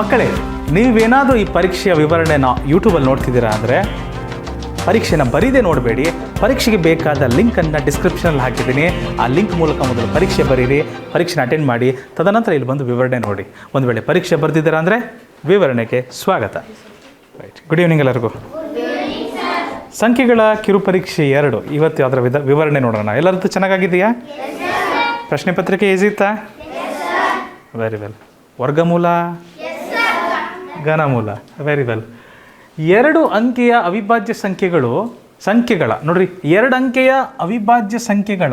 ಮಕ್ಕಳೇ, ನೀವೇನಾದರೂ ಈ ಪರೀಕ್ಷೆಯ ವಿವರಣೆನ ಯೂಟ್ಯೂಬಲ್ಲಿ ನೋಡ್ತಿದ್ದೀರಾ ಅಂದರೆ, ಪರೀಕ್ಷೆನ ಬರೀದೇ ನೋಡಬೇಡಿ. ಪರೀಕ್ಷೆಗೆ ಬೇಕಾದ ಲಿಂಕನ್ನು ಡಿಸ್ಕ್ರಿಪ್ಷನಲ್ಲಿ ಹಾಕಿದ್ದೀನಿ. ಆ ಲಿಂಕ್ ಮೂಲಕ ಮೊದಲು ಪರೀಕ್ಷೆ ಬರೀರಿ, ಪರೀಕ್ಷೆನ ಅಟೆಂಡ್ ಮಾಡಿ, ತದನಂತರ ಇಲ್ಲಿ ಬಂದು ವಿವರಣೆ ನೋಡಿ. ಒಂದು ವೇಳೆ ಪರೀಕ್ಷೆ ಬರೆದಿದ್ದೀರಾ ಅಂದರೆ ವಿವರಣೆಗೆ ಸ್ವಾಗತ. ರೈಟ್ ಗುಡ್ ಈವ್ನಿಂಗ್ ಎಲ್ಲರಿಗೂ. ಸಂಖ್ಯೆಗಳ ಕಿರುಪರೀಕ್ಷೆ ಎರಡು. ಇವತ್ತು ಅದರ ವಿಧ ವಿವರಣೆ ನೋಡೋಣ. ಎಲ್ಲರದ್ದು ಚೆನ್ನಾಗಿದೆಯಾ ಪ್ರಶ್ನೆ ಪತ್ರಿಕೆ ಈಸಿ ಇತ್ತಾ? ವೆರಿ ವೆಲ್ ವರ್ಗಮೂಲ? ಘನಮೂಲ. ವೆರಿ ವೆಲ್ ಎರಡು ಅಂಕೆಯ ಅವಿಭಾಜ್ಯ ಸಂಖ್ಯೆಗಳು, ಸಂಖ್ಯೆಗಳ, ನೋಡ್ರಿ, ಎರಡು ಅಂಕೆಯ ಅವಿಭಾಜ್ಯ ಸಂಖ್ಯೆಗಳ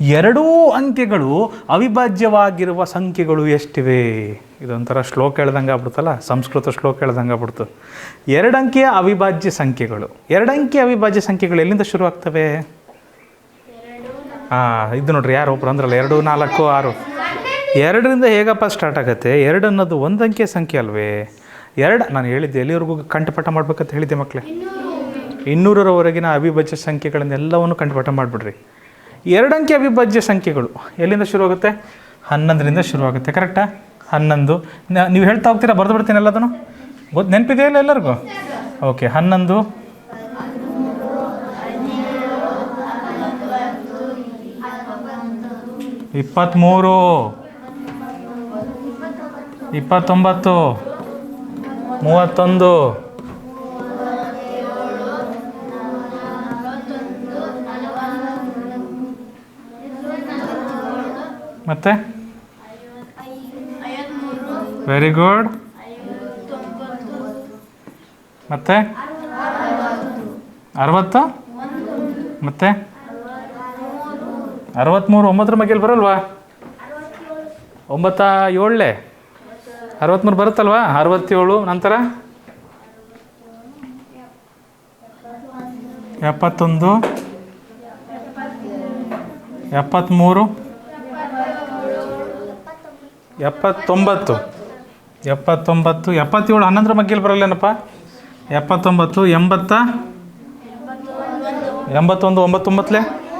ಎರಡೂ ಅಂಕೆಗಳು ಅವಿಭಾಜ್ಯವಾಗಿರುವ ಸಂಖ್ಯೆಗಳು ಎಷ್ಟಿವೆ? ಇದೊಂಥರ ಶ್ಲೋಕ ಹೇಳ್ದಂಗೆ ಆಗ್ಬಿಡ್ತಲ್ಲ, ಸಂಸ್ಕೃತ ಶ್ಲೋಕ ಹೇಳ್ದಂಗೆ ಆಗ್ಬಿಡ್ತು. ಎರಡು ಅಂಕೆಯ ಅವಿಭಾಜ್ಯ ಸಂಖ್ಯೆಗಳು. ಎರಡು ಅಂಕೆಯ ಅವಿಭಾಜ್ಯ ಸಂಖ್ಯೆಗಳು ಎಲ್ಲಿಂದ ಶುರುವಾಗ್ತವೆ? ಹಾಂ ಇದು ನೋಡ್ರಿ, ಯಾರು ಒಬ್ರು ಅಂದ್ರಲ್ಲ, ಎರಡು, ನಾಲ್ಕು, ಆರು. ಎರಡರಿಂದ ಹೇಗಪ್ಪ ಸ್ಟಾರ್ಟ್ ಆಗುತ್ತೆ? ಎರಡು ಅನ್ನೋದು ಒಂದು ಸಂಖ್ಯೆ ಅಲ್ವೇ? ಎರಡು, ನಾನು ಹೇಳಿದ್ದೆ, ಎಲ್ಲಿವರೆಗೂ ಕಂಠಪಾಠ ಮಾಡ್ಬೇಕಂತ ಹೇಳಿದ್ದೆ ಮಕ್ಕಳೇ ಇನ್ನೂರರವರೆಗಿನ ಅವಿಭಾಜ್ಯ ಸಂಖ್ಯೆಗಳನ್ನೆಲ್ಲವನ್ನು ಕಂಠಪಾಠ ಮಾಡಿಬಿಡ್ರಿ. ಎರಡು ಅಂಕೆ ಅವಿಭಾಜ್ಯ ಸಂಖ್ಯೆಗಳು ಎಲ್ಲಿಂದ ಶುರು ಆಗುತ್ತೆ ಹನ್ನೊಂದರಿಂದ ಶುರು ಆಗುತ್ತೆ ಕರೆಕ್ಟಾ? ಹನ್ನೊಂದು. ನೀವು ಹೇಳ್ತಾ ಹೋಗ್ತೀರಾ, ಬರೆದು ಬಿಡ್ತೀನಿ ಎಲ್ಲದನ್ನು? ಗೊತ್ತು ನೆನಪಿದೆಯಾ ಇಲ್ಲ ಎಲ್ಲರಿಗೂ? ಓಕೆ, ಹನ್ನೊಂದು. ಇಪ್ಪತ್ತ್ಮೂರು. ಇಪ್ಪತ್ತೊಂಬತ್ತು. ಮೂವತ್ತೊಂದು. ಮತ್ತೆ? ವೆರಿ ಗುಡ್ ಮತ್ತೆ? ಅರವತ್ತು? ಮತ್ತೆ? ಅರವತ್ತ್ಮೂರು ಒಂಬತ್ತರ ಮಗ್ಗಲ್ಲಿ ಬರಲ್ವಾ? ಒಂಬತ್ತ ಏಳನೇ. ಅರವತ್ತ್ಮೂರು ಬರುತ್ತಲ್ವಾ? ಅರವತ್ತೇಳು, ನಂತರ? ಎಪ್ಪತ್ತೊಂದು. ಎಪ್ಪತ್ತ್ಮೂರು. ಎಪ್ಪತ್ತೊಂಬತ್ತು. ಎಪ್ಪತ್ತೊಂಬತ್ತು. ಎಪ್ಪತ್ತೇಳು ಹನ್ನೊಂದರ ಮಗ್ಗಿಲ್ ಬರಲ್ಲೇನಪ್ಪ? ಎಪ್ಪತ್ತೊಂಬತ್ತು, ಎಂಬತ್ತ? ಎಂಬತ್ತೊಂದು, ಒಂಬತ್ತೊಂಬತ್ತಲೇ?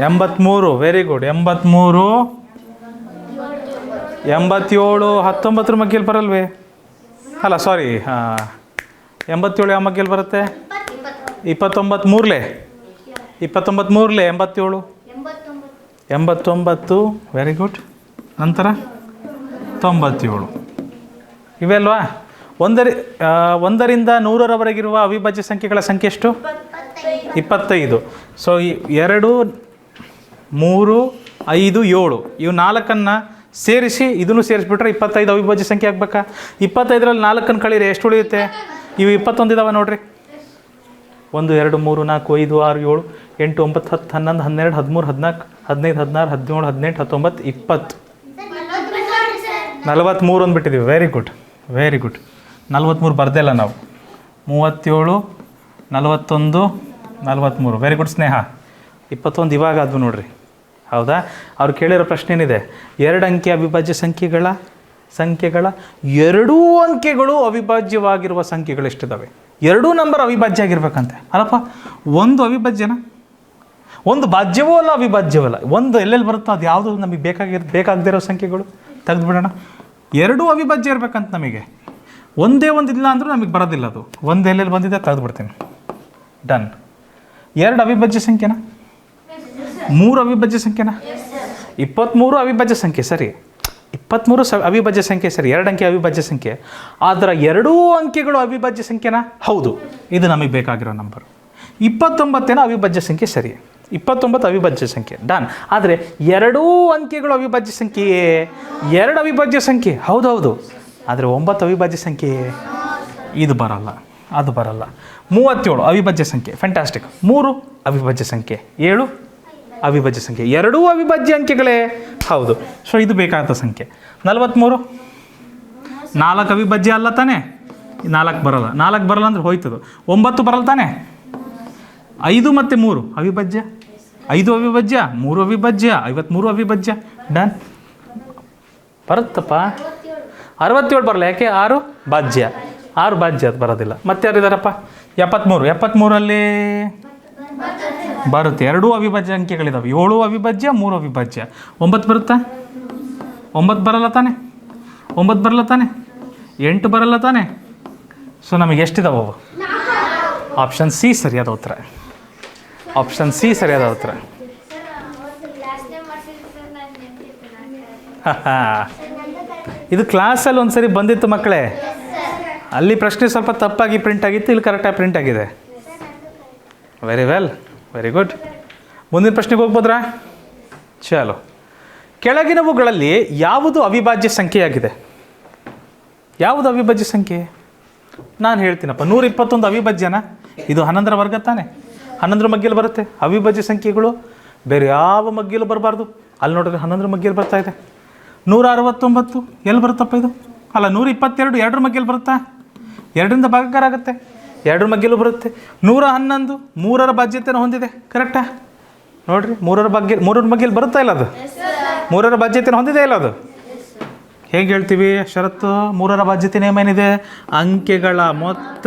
ಎಂಬತ್ತ್ಮೂರು. Very good ಎಂಬತ್ತ್ಮೂರು. ಎಂಬತ್ತೇಳು ಹತ್ತೊಂಬತ್ತರ ಮಗ್ಗಿಯಲ್ಲಿ ಬರಲ್ವೇ? ಅಲ್ಲ ಸಾರಿ ಹಾಂ. ಎಂಬತ್ತೇಳು ಯಾವ ಮಗ್ಗಿಯಲ್ಲಿ ಬರುತ್ತೆ? ಇಪ್ಪತ್ತೊಂಬತ್ತು ಮೂರಲೆ ಇಪ್ಪತ್ತೊಂಬತ್ತು ಮೂರಲೆ ಎಂಬತ್ತೇಳು? ಎಂಬತ್ತೊಂಬತ್ತು ವೆರಿ ಗುಡ್ ನಂತರ? ತೊಂಬತ್ತೇಳು. ಇವೆಲ್ವಾ? ಒಂದರಿ ಒಂದರಿಂದ ನೂರರವರೆಗಿರುವ ಅವಿಭಾಜ್ಯ ಸಂಖ್ಯೆಗಳ ಸಂಖ್ಯೆ ಎಷ್ಟು? ಇಪ್ಪತ್ತೈದು. ಸೊ ಎರಡು, ಮೂರು, ಐದು, ಏಳು. ಇವು ನಾಲ್ಕನ್ನು ಸೇರಿಸಿ, ಇದನ್ನು ಸೇರಿಸ್ಬಿಟ್ರೆ ಇಪ್ಪತ್ತೈದು ಅವಿಭಾಜ್ಯ ಸಂಖ್ಯೆ ಆಗ್ಬೇಕಾ? ಇಪ್ಪತ್ತೈದರಲ್ಲಿ ನಾಲ್ಕನ್ನು ಕಳೀರಿ ಎಷ್ಟು ಉಳಿಯುತ್ತೆ? ಇವು ಇಪ್ಪತ್ತೊಂದು ಇದಾವೆ ನೋಡ್ರಿ. ಒಂದು, ಎರಡು, ಮೂರು, ನಾಲ್ಕು, ಐದು, ಆರು, ಏಳು, ಎಂಟು, ಒಂಬತ್ತು, ಹತ್ತು, ಹನ್ನೊಂದು, ಹನ್ನೆರಡು, ಹದಿಮೂರು, ಹದಿನಾಲ್ಕು, ಹದಿನೈದು, ಹದಿನಾರು, ಹದಿನೇಳು, ಹದಿನೆಂಟು, ಹತ್ತೊಂಬತ್ತು, ಇಪ್ಪತ್ತು. ನಲವತ್ತ್ಮೂರು ಅಂದ್ಬಿಟ್ಟಿದ್ದೀವಿ ವೆರಿ ಗುಡ್ ವೆರಿ ಗುಡ್ ನಲ್ವತ್ತ್ಮೂರು ಬರ್ದೇ ಇಲ್ಲ ನಾವು. ಮೂವತ್ತೇಳು, ನಲವತ್ತೊಂದು ನಲ್ವತ್ತ್ಮೂರು ವೆರಿ ಗುಡ್ ಸ್ನೇಹ. ಇಪ್ಪತ್ತೊಂದು ಇವಾಗ ಅದು ನೋಡ್ರಿ. ಹೌದಾ? ಅವ್ರು ಕೇಳಿರೋ ಪ್ರಶ್ನೆ ಏನಿದೆ? ಎರಡು ಅಂಕಿ ಅವಿಭಾಜ್ಯ ಸಂಖ್ಯೆಗಳ ಸಂಖ್ಯೆಗಳ ಎರಡೂ ಅಂಕೆಗಳು ಅವಿಭಾಜ್ಯವಾಗಿರುವ ಸಂಖ್ಯೆಗಳು ಎಷ್ಟಿದ್ದಾವೆ ಎರಡೂ ನಂಬರ್ ಅವಿಭಾಜ್ಯ ಆಗಿರ್ಬೇಕಂತೆ. ಅಲ್ಲಪ್ಪ, ಒಂದು ಅವಿಭಾಜ್ಯನ? ಒಂದು ಭಾಜ್ಯವೂ ಅಲ್ಲ, ಅವಿಭಾಜ್ಯವೂ ಅಲ್ಲ. ಒಂದು ಎಲ್ಲೆಲ್ಲಿ ಬರುತ್ತೋ ಅದು ಯಾವುದು ನಮಗೆ ಬೇಕಾಗಿರ್ ಬೇಕಾಗದಿರೋ ಸಂಖ್ಯೆಗಳು? ತೆಗೆದುಬಿಡೋಣ. ಎರಡೂ ಅವಿಭಾಜ್ಯ ಇರಬೇಕಂತ ನಮಗೆ. ಒಂದೇ ಒಂದು ಇಲ್ಲ ಅಂದರೂ ನಮಗೆ ಬರೋದಿಲ್ಲ ಅದು. ಒಂದು ಎಲ್ಲೆಲ್ಲಿ ಬಂದಿದೆ ತೆಗೆದುಬಿಡ್ತೀನಿ. ಡನ್ ಎರಡು ಅವಿಭಾಜ್ಯ ಸಂಖ್ಯೆನಾ? ಮೂರು ಅವಿಭಾಜ್ಯ ಸಂಖ್ಯೆನಾ? ಇಪ್ಪತ್ತ್ಮೂರು ಅವಿಭಾಜ್ಯ ಸಂಖ್ಯೆ ಸರಿ. ಇಪ್ಪತ್ತ್ಮೂರು ಸ ಅವಿಭಾಜ್ಯ ಸಂಖ್ಯೆ ಸರಿ. ಎರಡು ಅಂಕೆ ಅವಿಭಾಜ್ಯ ಸಂಖ್ಯೆ. ಆದರೆ ಎರಡೂ ಅಂಕೆಗಳು ಅವಿಭಾಜ್ಯ ಸಂಖ್ಯೆನಾ? ಹೌದು. ಇದು ನಮಗೆ ಬೇಕಾಗಿರೋ ನಂಬರು ಇಪ್ಪತ್ತೊಂಬತ್ತೇನ ಅವಿಭಾಜ್ಯ ಸಂಖ್ಯೆ ಸರಿ. ಇಪ್ಪತ್ತೊಂಬತ್ತು ಅವಿಭಾಜ್ಯ ಸಂಖ್ಯೆ. ಡನ್ ಆದರೆ ಎರಡೂ ಅಂಕೆಗಳು ಅವಿಭಾಜ್ಯ ಸಂಖ್ಯೆಯೇ? ಎರಡು ಅವಿಭಾಜ್ಯ ಸಂಖ್ಯೆ. ಹೌದು ಹೌದು ಆದರೆ ಒಂಬತ್ತು ಅವಿಭಾಜ್ಯ ಸಂಖ್ಯೆ ಇದು ಬರಲ್ಲ. ಅದು ಬರಲ್ಲ. ಮೂವತ್ತೇಳು ಅವಿಭಾಜ್ಯ ಸಂಖ್ಯೆ. ಫ್ಯಾಂಟಾಸ್ಟಿಕ್ ಮೂರು ಅವಿಭಾಜ್ಯ ಸಂಖ್ಯೆ. ಏಳು ಅವಿಭಾಜ್ಯ ಸಂಖ್ಯೆ. ಎರಡೂ ಅವಿಭಾಜ್ಯ ಅಂಕೆಗಳೇ? ಹೌದು. ಸೊ ಇದು ಬೇಕಾದ ಸಂಖ್ಯೆ. ನಲವತ್ತ್ಮೂರು ನಾಲ್ಕು ಅವಿಭಾಜ್ಯ ಅಲ್ಲ ತಾನೇ? ನಾಲ್ಕು ಬರಲ್ಲ. ನಾಲ್ಕು ಬರಲ್ಲ ಅಂದ್ರೆ ಹೋಯ್ತದು. ಒಂಬತ್ತು ಬರಲ್ಲ ತಾನೆ? ಐದು ಮತ್ತು ಮೂರು. ಅವಿಭಾಜ್ಯ? ಐದು ಅವಿಭಾಜ್ಯ, ಮೂರು ಅವಿಭಾಜ್ಯ ಐವತ್ತ್ಮೂರು ಅವಿಭಾಜ್ಯ. ಡನ್ ಬರುತ್ತಪ್ಪ. ಅರವತ್ತೇಳು ಬರಲ್ಲ. ಯಾಕೆ? ಆರು ಭಾಜ್ಯ. ಆರು ಭಾಜ್ಯ ಅದು ಬರೋದಿಲ್ಲ. ಮತ್ತೆ ಯಾರಿದಾರಪ್ಪ? ಎಪ್ಪತ್ತ್ಮೂರು ಎಪ್ಪತ್ತ್ಮೂರಲ್ಲಿ ಬರುತ್ತೆ. ಎರಡೂ ಅವಿಭಾಜ್ಯ ಅಂಕೆಗಳಿದಾವೆ. ಏಳು ಅವಿಭಾಜ್ಯ, ಮೂರು ಅವಿಭಾಜ್ಯ. ಒಂಬತ್ತು ಬರುತ್ತಾ? ಒಂಬತ್ತು ಬರಲ್ಲ ತಾನೆ? ಒಂಬತ್ತು ಬರಲ್ಲ ತಾನೆ? ಎಂಟು ಬರಲ್ಲ ತಾನೆ? ಸೊ ನಮಗೆ ಎಷ್ಟಿದಾವೆ ಅವು? ಆಪ್ಷನ್ ಸಿ ಸರಿಯಾದ ಉತ್ತರ. ಆಪ್ಷನ್ ಸಿ ಸರಿಯಾದ ಉತ್ತರ. ಇದು ಕ್ಲಾಸಲ್ಲಿ ಒಂದು ಸರಿ ಬಂದಿತ್ತು ಮಕ್ಕಳೇ. ಅಲ್ಲಿ ಪ್ರಶ್ನೆ ಸ್ವಲ್ಪ ತಪ್ಪಾಗಿ ಪ್ರಿಂಟ್ ಆಗಿತ್ತು, ಇಲ್ಲಿ ಕರೆಕ್ಟಾಗಿ ಪ್ರಿಂಟ್ ಆಗಿದೆ. ವೆರಿ ವೆಲ್ ವೆರಿ ಗುಡ್ ಮುಂದಿನ ಪ್ರಶ್ನೆಗೆ ಹೋಗ್ಬೋದ್ರಾ? ಚಲೋ. ಕೆಳಗಿನವುಗಳಲ್ಲಿ ಯಾವುದು ಅವಿಭಾಜ್ಯ ಸಂಖ್ಯೆಯಾಗಿದೆ? ಯಾವುದು ಅವಿಭಾಜ್ಯ ಸಂಖ್ಯೆ? ನಾನು ಹೇಳ್ತೀನಪ್ಪ ನೂರ ಇಪ್ಪತ್ತೊಂದು ಅವಿಭಾಜ್ಯನ? ಇದು ಹನ್ನೊಂದರ ವರ್ಗ ತಾನೆ. ಹನ್ನೊಂದರ ಮಗ್ಗಿಲು ಬರುತ್ತೆ. ಅವಿಭಾಜ್ಯ ಸಂಖ್ಯೆಗಳು ಬೇರೆ ಯಾವ ಮಗ್ಗಿಲು ಬರಬಾರ್ದು. ಅಲ್ಲಿ ನೋಡಿದ್ರೆ ಹನ್ನೊಂದರ ಮಗ್ಗಿಲು ಬರ್ತಾ ಇದೆ. ನೂರ ಅರವತ್ತೊಂಬತ್ತು ಎಲ್ಲಿ ಬರುತ್ತಪ್ಪ ಇದು? ಅಲ್ಲ ನೂರ ಇಪ್ಪತ್ತೆರಡು ಎರಡರ ಮಗ್ಗಿಲು ಬರುತ್ತಾ? ಎರಡರಿಂದ ಭಾಗಕಾರ ಆಗುತ್ತೆ. ಎರಡರ ಮಗ್ಗಿಲು ಬರುತ್ತೆ. ನೂರ ಹನ್ನೊಂದು ಮೂರರ ಬಾಧ್ಯತೆಯನ್ನು ಹೊಂದಿದೆ. ಕರೆಕ್ಟಾ ನೋಡ್ರಿ, ಮೂರರ ಬಗ್ಗೆ, ಮೂರರ ಮಗ್ಗಿಲು ಬರುತ್ತಾ ಇಲ್ಲ ಅದು? ಮೂರರ ಬಾಧ್ಯತೆಯನ್ನು ಹೊಂದಿದೆ ಇಲ್ಲ ಅದು? ಹೇಗೆ ಹೇಳ್ತೀವಿ? ಷರತ್ತು ಮೂರರ ಬಾಧ್ಯತೆ ನೇಮ ಏನಿದೆ ಅಂಕೆಗಳ ಮೊತ್ತ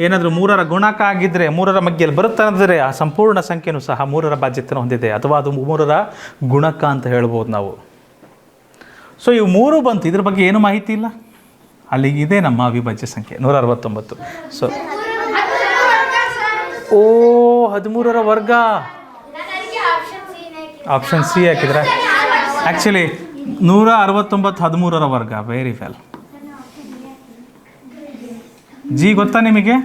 ಏನಾದರೂ ಮೂರರ ಗುಣಕ ಆಗಿದ್ದರೆ ಮೂರರ ಮಗ್ಗಿಯಲ್ಲಿ ಬರುತ್ತಾ ಅಂದರೆ ಆ ಸಂಪೂರ್ಣ ಸಂಖ್ಯೆನೂ ಸಹ ಮೂರರ ಬಾಧ್ಯತೆಯನ್ನು ಹೊಂದಿದೆ. ಅಥವಾ ಅದು ಮೂರರ ಗುಣಕ ಅಂತ ಹೇಳ್ಬೋದು ನಾವು. ಸೊ ಇವು ಮೂರು ಬಂತು. ಇದ್ರ ಬಗ್ಗೆ ಏನು ಮಾಹಿತಿ ಇಲ್ಲ? ಅಲ್ಲಿಗೆ ಇದೆ ನಮ್ಮ ಅವಿಭಾಜ್ಯ ಸಂಖ್ಯೆ ನೂರ ಅರವತ್ತೊಂಬತ್ತು ಸೊ ಓ, ಹದಿಮೂರರ ವರ್ಗ. ಆಪ್ಷನ್ ಸಿ ಹಾಕಿದ್ರೆ? ಆ್ಯಕ್ಚುಲಿ ನೂರ ಅರವತ್ತೊಂಬತ್ತು ಹದಿಮೂರರ ವರ್ಗ. ವೆರಿ ವೆಲ್ ಜಿ ಗೊತ್ತಾ ನಿಮಗೆ?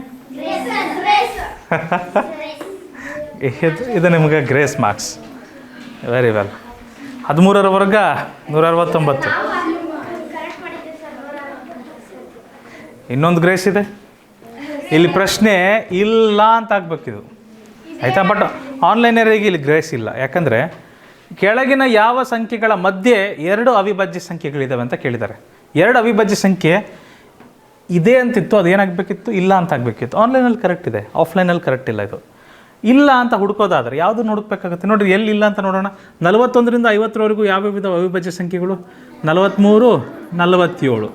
ಇದು ಇದು ನಿಮಗೆ ಗ್ರೇಸ್ ಮಾರ್ಕ್ಸ್ ವೆರಿ ವೆಲ್ ಹದಿಮೂರರ ವರ್ಗ ನೂರ ಅರವತ್ತೊಂಬತ್ತು ಇನ್ನೊಂದು ಗ್ರೇಸ್ ಇದೆ? ಇಲ್ಲಿ ಪ್ರಶ್ನೆ ಇಲ್ಲ ಅಂತ ಆಗ್ಬೇಕಿದು. ಆಯಿತಾ? ಬಟ್ ಆನ್ಲೈನರಿಗೆ ಇಲ್ಲಿ ಗ್ರೇಸ್ ಇಲ್ಲ. ಯಾಕಂದರೆ ಕೆಳಗಿನ ಯಾವ ಸಂಖ್ಯೆಗಳ ಮಧ್ಯೆ ಎರಡು ಅವಿಭಾಜ್ಯ ಸಂಖ್ಯೆಗಳಿದ್ದಾವೆ ಅಂತ ಕೇಳಿದ್ದಾರೆ. ಎರಡು ಅವಿಭಾಜ್ಯ ಸಂಖ್ಯೆ ಇದೆ ಅಂತಿತ್ತು, ಅದು ಏನಾಗಬೇಕಿತ್ತು? ಇಲ್ಲ ಅಂತ ಆಗಬೇಕಿತ್ತು. ಆನ್ಲೈನಲ್ಲಿ ಕರೆಕ್ಟ್ ಇದೆ. ಆಫ್ಲೈನಲ್ಲಿ ಕರೆಕ್ಟ್ ಇಲ್ಲ ಇದು. ಇಲ್ಲ ಅಂತ ಹುಡುಕೋದಾದರೆ ಯಾವುದು ಹುಡುಕ್ಬೇಕಾಗುತ್ತೆ ನೋಡಿರಿ, ಎಲ್ಲಿ ಇಲ್ಲ ಅಂತ ನೋಡೋಣ. ನಲವತ್ತೊಂದರಿಂದ ಐವತ್ತರವರೆಗೂ ಯಾವ ವಿಧ ಅವಿಭಾಜ್ಯ ಸಂಖ್ಯೆಗಳು? ನಲವತ್ತ್ಮೂರು ನಲವತ್ತೇಳು.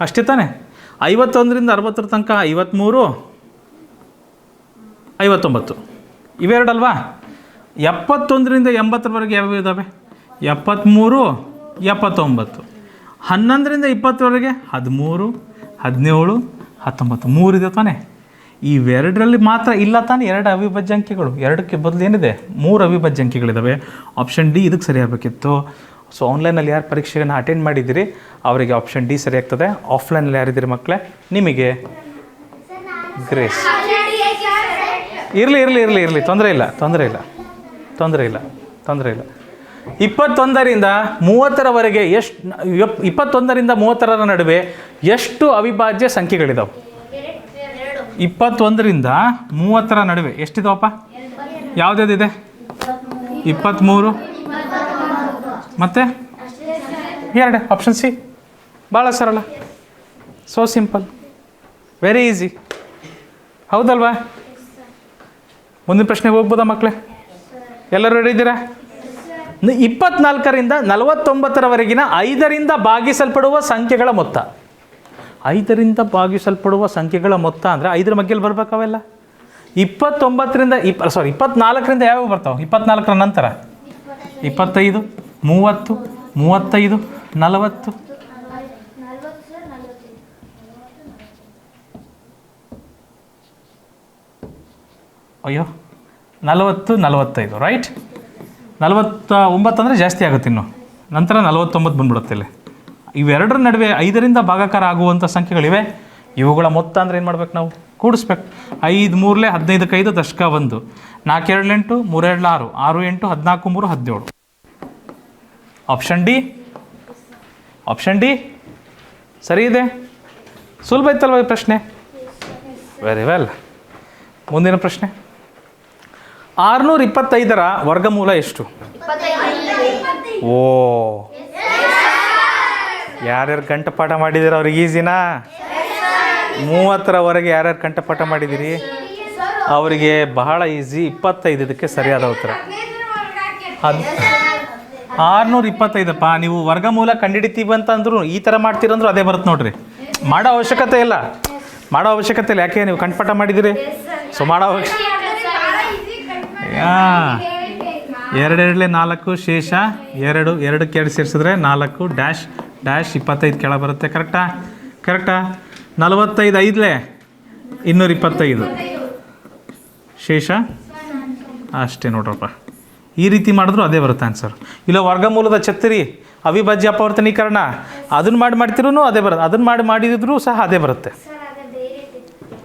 ಅಷ್ಟೇ ತಾನೇ? ಐವತ್ತೊಂದರಿಂದ ಅರವತ್ತರ ತನಕ ಐವತ್ತ್ಮೂರು ಐವತ್ತೊಂಬತ್ತು. ಇವೆರಡಲ್ವಾ? ಎಪ್ಪತ್ತೊಂದರಿಂದ ಎಂಬತ್ತರವರೆಗೆ ಯಾವ್ಯಾವ ಇದ್ದಾವೆ ಎಪ್ಪತ್ತ್ಮೂರು ಎಪ್ಪತ್ತೊಂಬತ್ತು. ಹನ್ನೊಂದರಿಂದ ಇಪ್ಪತ್ತರವರೆಗೆ? ಹದಿಮೂರು, ಹದಿನೇಳು, ಹತ್ತೊಂಬತ್ತು. ಇದೆ ತಾನೆ? ಇವೆರಡರಲ್ಲಿ ಮಾತ್ರ ಇಲ್ಲ ತಾನೆ ಎರಡು ಅವಿಭಾಜ್ಯ ಅಂಕಿಗಳು ಎರಡಕ್ಕೆ ಬದಲು ಏನಿದೆ? ಮೂರು ಅವಿಭಾಜ್ಯ ಅಂಕಿಗಳಿದ್ದಾವೆ ಆಪ್ಷನ್ ಡಿ ಇದಕ್ಕೆ ಸರಿ ಆಗಬೇಕಿತ್ತು ಸೊ ಆನ್ಲೈನಲ್ಲಿ ಯಾರು ಪರೀಕ್ಷೆಯನ್ನು ಅಟೆಂಡ್ ಮಾಡಿದ್ದೀರಿ, ಅವರಿಗೆ ಆಪ್ಷನ್ ಡಿ ಸರಿ ಆಗ್ತದೆ ಆಫ್ಲೈನಲ್ಲಿ ಯಾರಿದ್ದೀರಿ ಮಕ್ಕಳೇ ನಿಮಗೆ? ಗ್ರೇಸ್ ಇರಲಿ ಇರಲಿ ಇರಲಿ ಇರಲಿ. ತೊಂದರೆ ಇಲ್ಲ ತೊಂದರೆ ಇಲ್ಲ. ತೊಂದರೆ ಇಲ್ಲ ತೊಂದರೆ ಇಲ್ಲ. ಇಪ್ಪತ್ತೊಂದರಿಂದ ಮೂವತ್ತರವರೆಗೆ ಎಷ್ಟು ಇಪ್ಪತ್ತೊಂದರಿಂದ ಮೂವತ್ತರ ನಡುವೆ ಎಷ್ಟು ಅವಿಭಾಜ್ಯ ಸಂಖ್ಯೆಗಳಿದಾವೆ? ಇಪ್ಪತ್ತೊಂದರಿಂದ ಮೂವತ್ತರ ನಡುವೆ ಎಷ್ಟಿದಾವಪ್ಪ? ಯಾವುದ್ಯಾವುದಿದೆ? ಇಪ್ಪತ್ತ್ಮೂರು ಮತ್ತೆ? ಎರಡು ಆಪ್ಷನ್ ಸಿ ಭಾಳ ಸರಳ. ಸೋ ಸಿಂಪಲ್ ವೆರಿ ಈಸಿ ಹೌದಲ್ವಾ? ಮುಂದಿನ ಪ್ರಶ್ನೆಗೆ ಹೋಗ್ಬೋದಾ ಮಕ್ಕಳೇ ಎಲ್ಲರೂ ರೆಡಿ ಇದ್ದೀರಾ? ಇಪ್ಪತ್ನಾಲ್ಕರಿಂದ ನಲವತ್ತೊಂಬತ್ತರವರೆಗಿನ ಐದರಿಂದ ಭಾಗಿಸಲ್ಪಡುವ ಸಂಖ್ಯೆಗಳ ಮೊತ್ತ. ಐದರಿಂದ ಭಾಗಿಸಲ್ಪಡುವ ಸಂಖ್ಯೆಗಳ ಮೊತ್ತ ಅಂದರೆ ಐದರ ಮಗ್ಗೆಯಲ್ಲಿ ಬರ್ಬೇಕು ಅವೆಲ್ಲ ಇಪ್ಪತ್ತೊಂಬತ್ತರಿಂದ ಇಪ್ಪ ಸಾರಿ ಇಪ್ಪತ್ನಾಲ್ಕರಿಂದ ಯಾವ್ಯಾವ ಬರ್ತಾವೆ? ಇಪ್ಪತ್ನಾಲ್ಕರ ನಂತರ? ಇಪ್ಪತ್ತೈದು? ಮೂವತ್ತು, ಮೂವತ್ತೈದು, ನಲವತ್ತು. ಅಯ್ಯೋ, ನಲವತ್ತು, ನಲವತ್ತೈದು ರೈಟ್ ನಲವತ್ತ ಒಂಬತ್ತು ಅಂದರೆ ಜಾಸ್ತಿ ಆಗುತ್ತೆ ಇನ್ನು. ನಂತರ ನಲವತ್ತೊಂಬತ್ತು ಬಂದ್ಬಿಡುತ್ತೆ ಇಲ್ಲಿ. ಇವೆರಡರ ನಡುವೆ ಐದರಿಂದ ಭಾಗಾಕಾರ ಆಗುವಂಥ ಸಂಖ್ಯೆಗಳಿವೆ. ಇವುಗಳ ಮೊತ್ತ ಅಂದರೆ ಏನು ಮಾಡ್ಬೇಕು ನಾವು? ಕೂಡಿಸ್ಬೇಕು. ಐದು ಮೂರಲೆ ಹದಿನೈದಕ್ಕೆ ಐದು ದಶಕ ಒಂದು. ನಾಲ್ಕೆರಡು ಎಂಟು ಮೂರೆರಡು ಆರು. ಆರು ಎಂಟು, ಹದಿನಾಲ್ಕು, ಮೂರು, ಹದಿನೇಳು. ಆಪ್ಷನ್ ಡಿ ಆಪ್ಷನ್ ಡಿ ಸರಿ ಇದೆ. ಸುಲಭ ಇತ್ತಲ್ವ ಈ ಪ್ರಶ್ನೆ? ವೆರಿ ವೆಲ್ ಮುಂದಿನ ಪ್ರಶ್ನೆ. ಆರುನೂರ ಇಪ್ಪತ್ತೈದರ ವರ್ಗಮೂಲ ಎಷ್ಟು? ಓ. ಯಾರ್ಯಾರು ಕಂಠಪಾಠ ಮಾಡಿದ್ದೀರ ಅವ್ರಿಗೆ ಈಸಿನಾ? ಮೂವತ್ತರವರೆಗೆ ಯಾರ್ಯಾರು ಕಂಠಪಾಠ ಮಾಡಿದಿರಿ? ಅವರಿಗೆ ಬಹಳ ಈಸಿ. ಇಪ್ಪತ್ತೈದಕ್ಕೆ ಸರಿಯಾದ ಉತ್ತರ. ಅದು ಆರುನೂರ ಇಪ್ಪತ್ತೈದಪ್ಪ, ನೀವು ವರ್ಗಮೂಲ ಕಂಡಿಡಿತೀವಿ ಅಂತಂದ್ರು ಈ ಥರ ಮಾಡ್ತೀರಂದ್ರು ಅದೇ ಬರುತ್ತೆ ನೋಡ್ರಿ. ಮಾಡೋ ಅವಶ್ಯಕತೆ ಇಲ್ಲ. ಮಾಡೋ ಅವಶ್ಯಕತೆ ಇಲ್ಲ. ಯಾಕೆ ನೀವು ಕಂಠಪಾಠ ಮಾಡಿದಿರಿ ಸೊ ಮಾಡೋ ಅವಶ್ಯ ಎರಡೆರಡಲೆ ನಾಲ್ಕು ಶೇಷ, ಎರಡು ಎರಡು ಸೇರಿಸಿದ್ರೆ ನಾಲ್ಕು ಡ್ಯಾಶ್ ಡ್ಯಾಶ್ ಇಪ್ಪತ್ತೈದು ಕೆಳ ಬರುತ್ತೆ. ಕರೆಕ್ಟಾ? ಕರೆಕ್ಟಾ? ನಲವತ್ತೈದು ಐದಲೇ ಇನ್ನೂರ ಇಪ್ಪತ್ತೈದು. ಶೇಷ? ಅಷ್ಟೇ ನೋಡ್ರಪ್ಪ. ಈ ರೀತಿ ಮಾಡಿದ್ರು ಅದೇ ಬರುತ್ತೆ ಆನ್ಸರ್ ಇಲ್ಲ, ವರ್ಗಮೂಲದ ಛತ್ರಿ, ಅವಿಭಾಜ್ಯ ಅಪವರ್ತನೀಕರಣ ಅದನ್ನು ಮಾಡಿ ಮಾಡ್ತಿರೂ ಅದೇ ಬರುತ್ತೆ. ಅದನ್ನು ಮಾಡಿ ಮಾಡಿದ್ರು ಸಹ ಅದೇ ಬರುತ್ತೆ.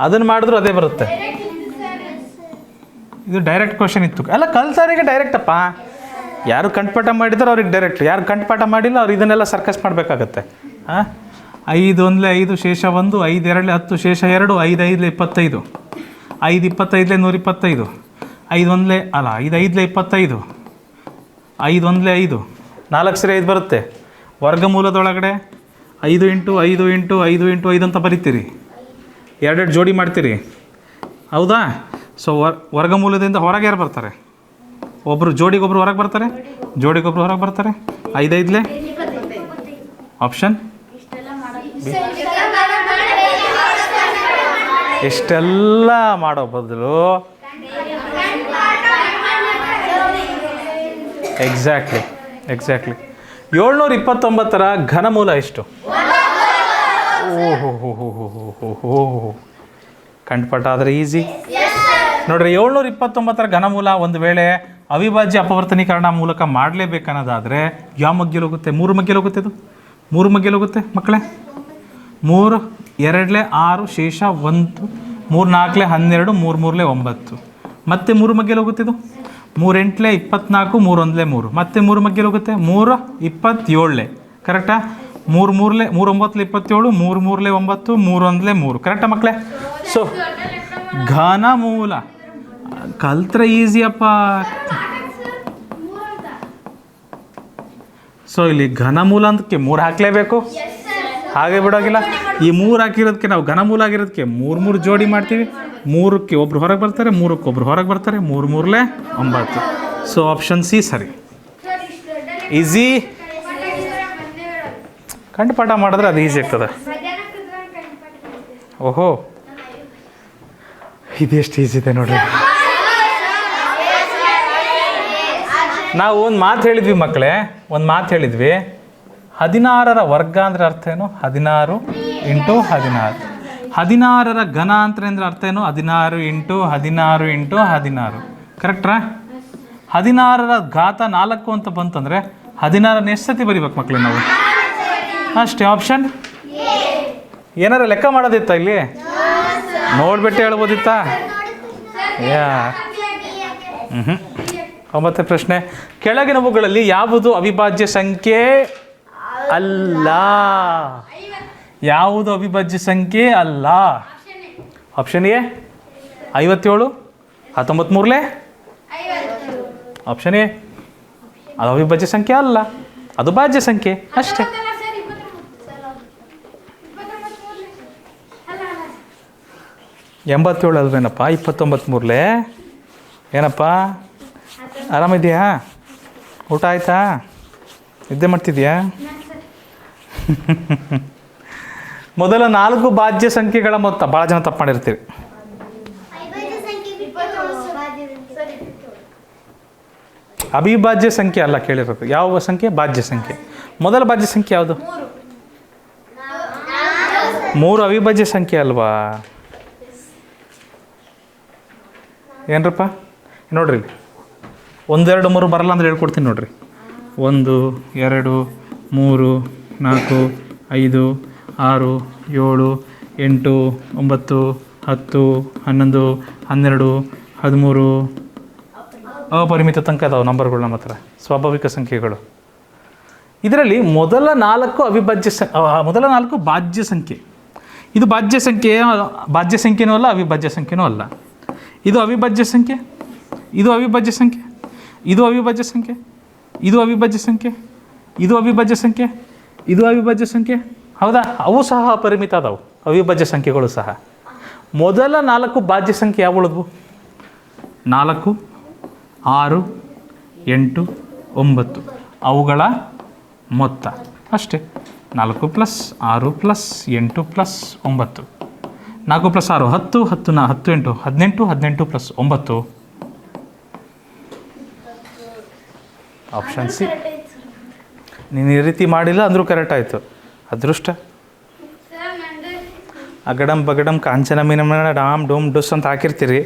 ಅದನ್ನು ಮಾಡಿದ್ರು ಅದೇ ಬರುತ್ತೆ. ಇದು ಡೈರೆಕ್ಟ್ ಕ್ವಶನ್ ಇತ್ತು. ಅಲ್ಲ ಕಲ್ಸೋರಿಗೆ ಡೈರೆಕ್ಟಪ್ಪ ಯಾರು ಕಂಠಪಾಠ ಮಾಡಿದಾರೋ ಅವ್ರಿಗೆ ಡೈರೆಕ್ಟ್ ಯಾರು ಕಂಠಪಾಠ ಮಾಡಿಲ್ಲ, ಅವ್ರು ಇದನ್ನೆಲ್ಲ ಸರ್ಕಸ್ ಮಾಡಬೇಕಾಗತ್ತೆ. ಹಾಂ ಐದು ಒಂದಲೇ ಐದು ಶೇಷ ಒಂದು, ಐದು ಎರಡಲೇ ಹತ್ತು ಶೇಷ ಎರಡು, ಐದು ಐದಲೇ ಇಪ್ಪತ್ತೈದು. ಐದು ಇಪ್ಪತ್ತೈದಲೇ ನೂರ ಇಪ್ಪತ್ತೈದು ಐದು ಒಂದ್ಲೆ, ಅಲ್ಲ, ಐದು, ಐದಲೇ ಇಪ್ಪತ್ತೈದು. ಐದು ಒಂದಲೇ ಐದು. ನಾಲ್ಕು ಸರಿ ಐದು ಬರುತ್ತೆ. ವರ್ಗಮೂಲದೊಳಗಡೆ ಐದು ಇಂಟು ಐದು ಇಂಟು ಐದು ಇಂಟು ಐದು ಅಂತ ಬರಿತೀರಿ. ಎರಡೆರಡು ಜೋಡಿ ಮಾಡ್ತೀರಿ. ಹೌದಾ? ಸೊ ವರ್ ವರ್ಗಮೂಲದಿಂದ ಹೊರಗೆ ಯಾರು ಬರ್ತಾರೆ? ಒಬ್ಬರು ಜೋಡಿಗೊಬ್ರು ಹೊರಗೆ ಬರ್ತಾರೆ? ಜೋಡಿಗೊಬ್ರು ಹೊರಗೆ ಬರ್ತಾರೆ? ಐದೈದಲೇ ಆಪ್ಷನ್ ಇಷ್ಟೆಲ್ಲ ಮಾಡೋ ಬದಲು ಎಕ್ಸಾಕ್ಟ್ಲಿ ಎಕ್ಸಾಕ್ಟ್ಲಿ ಏಳ್ನೂರ ಇಪ್ಪತ್ತೊಂಬತ್ತರ ಘನಮೂಲ ಎಷ್ಟು? ಓಹೋ ಆದರೆ ಈಸಿ ನೋಡ್ರಿ ಏಳ್ನೂರ ಇಪ್ಪತ್ತೊಂಬತ್ತರ ಘನಮೂಲ ಒಂದು ವೇಳೆ ಅವಿಭಾಜ್ಯ ಅಪವರ್ತನೀಕರಣ ಮೂಲಕ ಮಾಡಲೇಬೇಕನ್ನೋದಾದರೆ, ಯಾವ ಮಗ್ಗೆಲ್ ಹೋಗುತ್ತೆ? ಮೂರು ಮಗ್ಗೆಲ್ ಹೋಗುತ್ತೆ ಇದು? ಮೂರು ಮಗ್ಗೆಲ್ ಹೋಗುತ್ತೆ ಮಕ್ಕಳೇ? ಮೂರು, ಎರಡಲೇ ಆರು, ಶೇಷ ಒಂದು ಮೂರು ನಾಲ್ಕಲೇ ಹನ್ನೆರಡು ಮೂರು ಮೂರಲೇ ಒಂಬತ್ತು. ಮತ್ತೆ ಮೂರು ಮಗ್ಗೆಲ್ ಹೋಗುತ್ತೆ ಇದು ಮೂರು ಎಂಟ್ಲೆ ಇಪ್ಪತ್ನಾಲ್ಕು ಮೂರು ಒಂದಲೇ ಮೂರು. ಮತ್ತೆ ಮೂರು ಮಗ್ಗಿ ಹೋಗುತ್ತೆ? ಮೂರು ಇಪ್ಪತ್ತೇಳಲೆ ಕರೆಕ್ಟಾ ಮೂರು, ಮೂರಲೆ ಮೂರು ಇಪ್ಪತ್ತೇಳು, ಮೂರು, ಮೂರಲೆ ಒಂಬತ್ತು ಮೂರು. ಒಂದಲೇ ಮೂರು ಕರೆಕ್ಟಾ ಮಕ್ಕಳೇ ಸೊ ಘನ ಮೂಲ. ಕಲ್ತ್ರೆ ಈಸಿಯಪ್ಪ ಸೊ ಇಲ್ಲಿ ಘನ ಮೂಲ ಅಂದಕ್ಕೆ ಮೂರು ಹಾಕಲೇಬೇಕು? ಹಾಗೆ ಬಿಡೋಗಿಲ್ಲ. ಈ ಮೂರು ಹಾಕಿರೋದಕ್ಕೆ ನಾವು ಘನಮೂಲ ಆಗಿರೋದಕ್ಕೆ ಮೂರು ಮೂರು ಜೋಡಿ ಮಾಡ್ತೀವಿ. ಮೂರಕ್ಕೆ ಒಬ್ರು ಹೊರಗೆ ಬರ್ತಾರೆ, ಮೂರಕ್ಕೆ ಒಬ್ರು ಹೊರಗೆ ಬರ್ತಾರೆ, ಮೂರು ಮೂರಲೇ ಒಂಬತ್ತು. ಸೊ ಆಪ್ಷನ್ ಸಿ ಸರಿ. ಈಸಿ ಕಂಠಪಾಠ ಮಾಡಿದ್ರೆ ಅದು ಈಸಿ ಆಗ್ತದೆ. ಓಹೋ. ಇದೆಷ್ಟು ಈಸಿ ಇದೆ ನೋಡ್ರಿ. ನಾವು ಒಂದು ಮಾತು ಹೇಳಿದ್ವಿ ಮಕ್ಕಳೇ ಒಂದು ಮಾತು ಹೇಳಿದ್ವಿ. ಹದಿನಾರರ ವರ್ಗ ಅಂದರೆ ಅರ್ಥ ಏನು? ಹದಿನಾರು ಇಂಟು ಹದಿನಾರು. ಹದಿನಾರರ ಘನ ಅಂತ ಅಂದರೆ ಅರ್ಥ ಏನು? ಹದಿನಾರು ಇಂಟು ಹದಿನಾರು ಇಂಟು ಹದಿನಾರು. ಕರೆಕ್ಟ್ರಾ ಹದಿನಾರರ ಘಾತ ನಾಲ್ಕು ಅಂತ ಬಂತಂದರೆ ಹದಿನಾರನ್ನ ಎಷ್ಟು ಸತಿ ಬರಿಬೇಕು ಮಕ್ಕಳು ನಾವು? ಅಷ್ಟೇ ಆಪ್ಷನ್ ಏನಾರ ಲೆಕ್ಕ ಮಾಡೋದಿತ್ತ ಇಲ್ಲಿ? ನೋಡ್ಬಿಟ್ಟು ಹೇಳ್ಬೋದಿತ್ತಾ? ಯಾ. ಹ್ಞೂ ಒಂಬತ್ತನೇ ಪ್ರಶ್ನೆ. ಕೆಳಗಿನವುಗಳಲ್ಲಿ ಯಾವುದು ಅವಿಭಾಜ್ಯ ಸಂಖ್ಯೆ ಅಲ್ಲ. ಯಾವುದು ಅವಿಭಾಜ್ಯ ಸಂಖ್ಯೆ? ಅಲ್ಲ. Option A? ಐವತ್ತೇಳು? ಹತ್ತೊಂಬತ್ತು ಮೂರಲೇ ಆಪ್ಷನ್ ಎ? ಅದು ಅವಿಭಾಜ್ಯ ಸಂಖ್ಯೆ ಅಲ್ಲ. ಅದು ಭಾಜ್ಯ ಸಂಖ್ಯೆ. ಅಷ್ಟೇ. ಎಂಬತ್ತೇಳು ಅಲ್ವೇನಪ್ಪ? ಇಪ್ಪತ್ತೊಂಬತ್ತು ಮೂರಲೇ ಏನಪ್ಪ? ಆರಾಮಿದೆಯಾ ಊಟ ಆಯ್ತಾ? ನಿದ್ದೆ ಮಾಡ್ತಿದ್ಯಾ ಮೊದಲ ನಾಲ್ಕು ಭಾಜ್ಯ ಸಂಖ್ಯೆಗಳ ಮೊತ್ತ. ಭಾಳ ಜನ ತಪ್ಪು ಮಾಡಿರ್ತೀವಿ ಅವಿಭಾಜ್ಯ ಸಂಖ್ಯೆ ಅಲ್ಲ ಕೇಳಿರೋದು. ಯಾವ ಸಂಖ್ಯೆ? ಭಾಜ್ಯ ಸಂಖ್ಯೆ. ಮೊದಲ ಭಾಜ್ಯ ಸಂಖ್ಯೆ ಯಾವುದು? ಮೂರು ಅವಿಭಾಜ್ಯ ಸಂಖ್ಯೆ ಅಲ್ವಾ? ಏನ್ರಪ್ಪ? ನೋಡ್ರಿ. ಒಂದೆರಡು ಮೂರು ಬರಲ್ಲ ಅಂದ್ರೆ ಹೇಳ್ಕೊಡ್ತೀನಿ ನೋಡ್ರಿ. ಒಂದು, ಎರಡು, ಮೂರು ನಾಲ್ಕು, ಐದು, ಆರು, ಏಳು, ಎಂಟು, ಒಂಬತ್ತು, ಹತ್ತು, ಹನ್ನೊಂದು, ಹನ್ನೆರಡು, ಹದಿಮೂರು. ಅಪರಿಮಿತ ತನಕ ಅದಾವೆ ನಂಬರ್ಗಳು ನಮ್ಮ ಹತ್ರ. ಸ್ವಾಭಾವಿಕ ಸಂಖ್ಯೆಗಳು. ಇದರಲ್ಲಿ ಮೊದಲ ನಾಲ್ಕು ಅವಿಭಾಜ್ಯ ಸ ಮೊದಲ ನಾಲ್ಕು ಭಾಜ್ಯ ಸಂಖ್ಯೆ. ಇದು ಭಾಜ್ಯ ಸಂಖ್ಯೆ, ಭಾಜ್ಯ ಸಂಖ್ಯೆನೂ ಅಲ್ಲ, ಅವಿಭಾಜ್ಯ ಸಂಖ್ಯೆನೂ ಅಲ್ಲ. ಇದು ಅವಿಭಾಜ್ಯ ಸಂಖ್ಯೆ? ಇದು ಅವಿಭಾಜ್ಯ ಸಂಖ್ಯೆ? ಇದು ಅವಿಭಾಜ್ಯ ಸಂಖ್ಯೆ? ಇದು ಅವಿಭಾಜ್ಯ ಸಂಖ್ಯೆ? ಇದು ಅವಿಭಾಜ್ಯ ಸಂಖ್ಯೆ? ಇದು ಅವಿಭಾಜ್ಯ ಸಂಖ್ಯೆ? ಹೌದಾ? ಅವು ಸಹ ಅಪರಿಮಿತ ಅದಾವು ಅವಿಭಾಜ್ಯ ಸಂಖ್ಯೆಗಳು ಸಹ. ಮೊದಲ ನಾಲ್ಕು ಭಾಜ್ಯ ಸಂಖ್ಯೆ ಯಾವ ಉಳಿದ್ವು ನಾಲ್ಕು, ಆರು, ಎಂಟು, ಒಂಬತ್ತು. ಅವುಗಳ ಮೊತ್ತ. ಅಷ್ಟೇ. ನಾಲ್ಕು ಪ್ಲಸ್ ಆರು ಪ್ಲಸ್ ಎಂಟು ಪ್ಲಸ್ ಒಂಬತ್ತು. ನಾಲ್ಕು ಪ್ಲಸ್ ಆರು, ಹತ್ತು ಹತ್ತು ನಾ, ಹತ್ತು ಎಂಟು, ಹದಿನೆಂಟು ಹದಿನೆಂಟು ಪ್ಲಸ್ ಒಂಬತ್ತು. Option C. ನೀನು ಈ ರೀತಿ ಮಾಡಿಲ್ಲ ಅಂದರೂ ಕರೆಕ್ಟ್ ಆಯಿತು. ಅದೃಷ್ಟ. ಅಗಡಮ್ ಬಗಡಂ ಕಾಂಚನ ಮೀನಮನ ಡಾಮ್ ಡೂಮ್ ಡುಸ್ ಅಂತ ಹಾಕಿರ್ತೀರಿ.